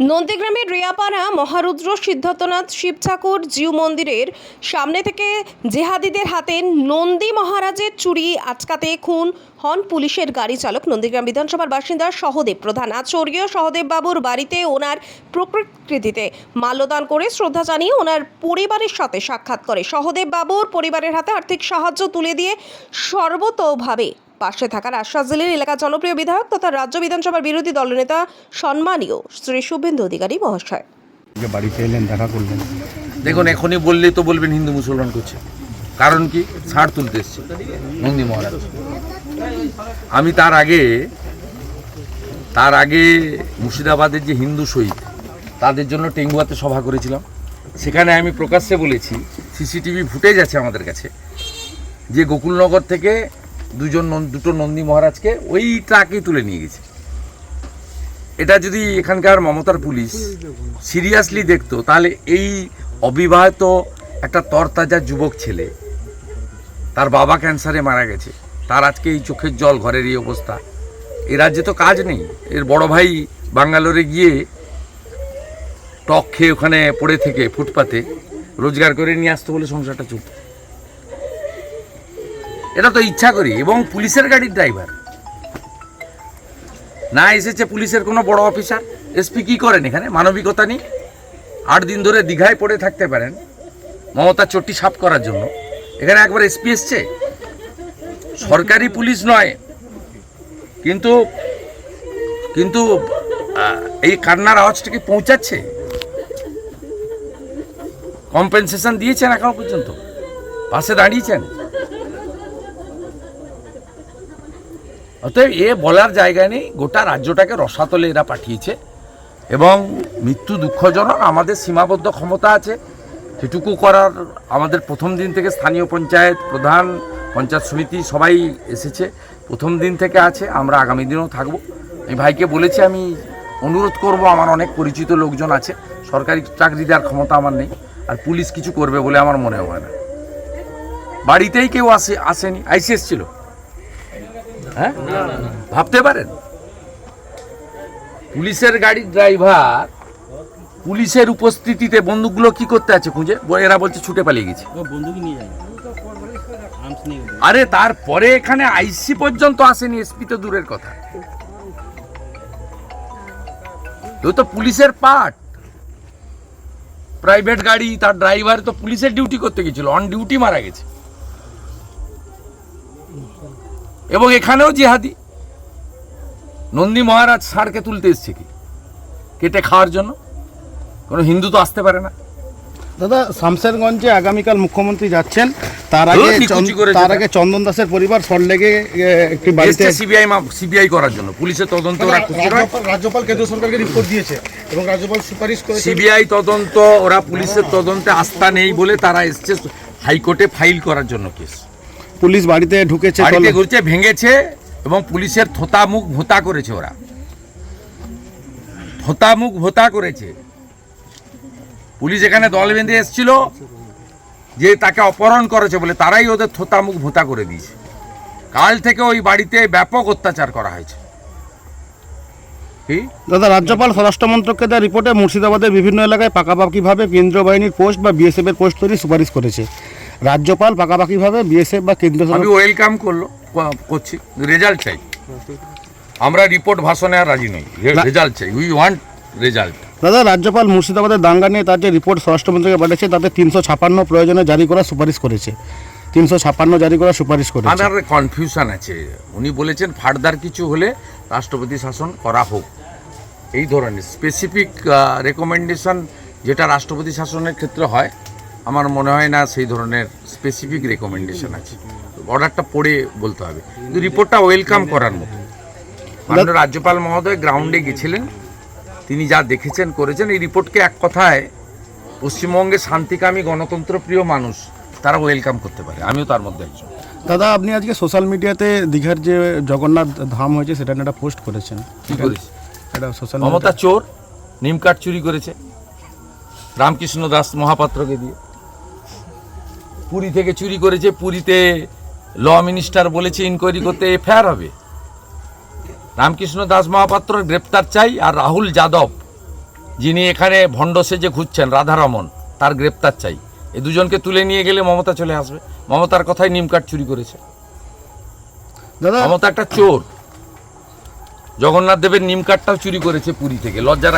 নন্দীগ্রামের রিয়াপাড়া, মহারুদ্র সিদ্ধার্থনাথ শিব ঠাকুর জিউ মন্দিরের সামনে থেকে জেহাদিদের হাতে নন্দী মহারাজের চুরি আটকাতে খুন হন পুলিশের গাড়ি চালক। নন্দীগ্রাম বিধানসভার বাসিন্দা সহদেব প্রধান। আজ স্বর্গীয় সহদেব বাবুর বাড়িতে ওনার প্রকৃতিতে মাল্যদান করে শ্রদ্ধা জানিয়ে ওনার পরিবারের সাথে সাক্ষাৎ করে। সহদেব বাবুর পরিবারের হাতে আর্থিক সাহায্য তুলে দিয়ে সর্বতোভাবে পাশে থাকার আশ্বাস দিলেন এলাকার জনপ্রিয় বিধায়ক তথা রাজ্য বিধানসভার বিরোধী দলনেতা সম্মানীয় শ্রী শুভেন্দু অধিকারী মহাশয়। বাড়িতে এলেন দেখা করলেন। দেখুন এখনই বললে তো বলবেন হিন্দু মুসলমান করছে। কারণ কি? ছাড় তুলতে এসছে নন্দী মহারাজ। আমি তার আগে তার আগে মুর্শিদাবাদের যে হিন্দু শহীদ তাদের জন্য টেঙ্গুয়াতে সভা করেছিলাম। সেখানে আমি প্রকাশ্যে বলেছি সিসিটিভি ফুটেজ আছে আমাদের কাছে যে গোকুলনগর থেকে দুজন দুটো নন্দী মহারাজকে ওই ট্রাকেই তুলে নিয়ে গেছে। এটা যদি এখানকার মমতার পুলিশ সিরিয়াসলি দেখতো, তাহলে এই অবিবাহিত একটা তরতাজা যুবক ছেলে, তার বাবা ক্যান্সারে মারা গেছে, তার আজকে এই চোখের জল, ঘরের এই অবস্থা। এ রাজ্যে তো কাজ নেই। এর বড় ভাই বাঙ্গালোরে গিয়ে টক খেয়ে ওখানে পড়ে থেকে ফুটপাতে, রোজগার করে নিয়ে আসতে বলে সংসারটা চলত। এটা তো ইচ্ছা করি, এবং পুলিশের গাড়ির ড্রাইভার না এসেছে পুলিশের কোনো বড় অফিসার এসপি কি করেন এখানে? মানবিকতা নেই আট দিন ধরে দীঘায় পড়ে থাকতে পারেন। মমতা চটি সাফ করার জন্য। এখানে একবার এসপি এসছে? সরকারি পুলিশ নয়। কিন্তু কিন্তু এই কান্নার আওয়াজটা কি পৌঁছাচ্ছে? কম্পেনসেশন দিয়েছেন এখনও পর্যন্ত? পাশে দাঁড়িয়েছেন? অতএব এ বলার জায়গা নেই, গোটা রাজ্যটাকে রসাতলে এরা পাঠিয়েছে এবং মৃত্যু দুঃখজনক, আমাদের সীমাবদ্ধ ক্ষমতা আছে। সেটুকু করার আমাদের প্রথম দিন থেকে স্থানীয় পঞ্চায়েত প্রধান, পঞ্চায়েত সমিতি সবাই এসেছে। প্রথম দিন থেকে আছে, আমরা আগামী দিনেও থাকব। আমি ভাইকে বলেছি, আমি অনুরোধ করব, আমার অনেক পরিচিত লোকজন আছে। সরকারি চাকরি দেওয়ার ক্ষমতা আমার নেই, আর পুলিশ কিছু করবে বলে আমার মনে হয় না। বাড়িতেই কেউ আসে, আসেনি, আইসিএস ছিল। হ্যাঁ? ভাবতে পারেন? পুলিশের গাড়ির ড্রাইভার পুলিশের উপস্থিতিতে বন্দুকগুলো কি করতে আছে খুঁজে? এরা বলছে ছুটে পালিয়ে গেছে। আরে তারপরে এখানে আইসি পর্যন্ত আসেনি এসপি তো দূরের কথা। তো তো পুলিশের পার্ট প্রাইভেট গাড়ি তার ড্রাইভার তো পুলিশের ডিউটি করতে গেছিল অন ডিউটি মারা গেছে। এবং এখানেও জিহাদি। নন্দী মহারাজ ষাঁড়কে তুলতে এসছে কি? কেটে খাওয়ার জন্য? কোনো হিন্দু তো আসতে পারে না। দাদা শামশেরগঞ্জে আগামীকাল মুখ্যমন্ত্রী যাচ্ছেন। তার আগে তার আগে চন্দন দাসের পরিবার সল্টলেগে এ, একটি বাড়িতে সিবিআই সিবিআই করার জন্য। পুলিশের তদন্ত ওরা খুশি রাজ্যপাল কেন্দ্র সরকারকে রিপোর্ট দিয়েছে এবং রাজ্যপাল সুপারিশ করেছে। সিবিআই তদন্ত ওরা পুলিশের তদন্তে আস্থা নেই বলে তারা এসছে হাইকোর্টে ফাইল করার জন্য কেস। পুলিশ বাড়িতে ঢুকেছে বাড়িতে ঘুরছে ভেঙেছে এবং পুলিশের থোতা মুখ ভোতা করেছে ওরা। থোতা মুখ ভোতা করেছে। পুলিশ এখানে দল বেঁধে এসেছিল যে তাকে অপহরণ করেছে বলে তারাই ওদের থোতা মুখ ভোতা করে দিয়েছে। কাল থেকে ওই বাড়িতে ব্যাপক অত্যাচার করা হয়েছে। দাদা রাজ্যপাল স্বরাষ্ট্র মন্ত্রকের দেওয়া রিপোর্টে মুর্শিদাবাদের বিভিন্ন এলাকায় পাকাপাকিভাবে কেন্দ্রীয় বাহিনীর পোস্ট বা বিএসএফ এর পোস্ট তৈরি সুপারিশ করেছে। রাজ্যপাল পাকাপাকিভাবে বিএসএফ বা কেন্দ্র আমি ওয়েলকাম করল করছি। রেজাল্ট চাই। আমরা রিপোর্ট ভাষণে আর রাজি নই। রেজাল্ট চাই। উই ওয়ান্ট রেজাল্ট দাদা রাজ্যপাল মুর্শিদাবাদের দাঙ্গা নিয়ে তার যে রিপোর্ট স্বরাষ্ট্রমন্ত্রীকে পাঠিয়েছে তাতে তিনশো ছাপান্ন প্রয়োজনে জারি করার সুপারিশ করেছে। তিনশো ছাপান্ন জারি করার সুপারিশ করেছে। আমার কনফিউশন আছে। উনি বলেছেন ফার্দার কিছু হলে রাষ্ট্রপতি শাসন করা হোক। এই ধরনের স্পেসিফিক রেকমেন্ডেশন যেটা রাষ্ট্রপতি শাসনের ক্ষেত্রে হয় আমার মনে হয় না সেই ধরনের স্পেসিফিক রেকমেন্ডেশন আছে। অর্ডারটা পড়ে বলতে হবে। কিন্তু রিপোর্টটা ওয়েলকাম করার মতো। মাননীয় রাজ্যপাল মহোদয় গ্রাউন্ডে গেছিলেন। তিনি যা দেখেছেন করেছেন এই রিপোর্টকে এক কথায় পশ্চিমবঙ্গে শান্তিকামী গণতন্ত্রপ্রিয় মানুষ তারা ওয়েলকাম করতে পারে। আমিও তার মধ্যে একজন। দাদা আপনি আজকে সোশ্যাল মিডিয়াতে দীঘার যে জগন্নাথ ধাম হয়েছে সেটা একটা পোস্ট করেছেন। এটা সোশ্যাল মমতা চোর নিম কাঠ চুরি করেছে। রামকৃষ্ণ দাস মহাপাত্রকে দিয়ে। পুরী থেকে চুরি করেছে পুরীতে ল মিনিস্টার বলেছে ইনকোয়ারি করতে এফআইআর হবে। রামকৃষ্ণ দাস মহাপাত্র গ্রেপ্তার চাই আর রাহুল যাদব যিনি এখানে ভণ্ড সেজে ঘুরছেন রাধারমন তার গ্রেপ্তার চাই। এই দুজনকে তুলে নিয়ে গেলে মমতা চলে আসবে। মমতার কথাই নিম কাঠ চুরি করেছে। দাদা। মমতা একটা চোর। জগন্নাথ দেবের নিম কাঠটাও চুরি করেছে পুরী থেকে। লজ্জা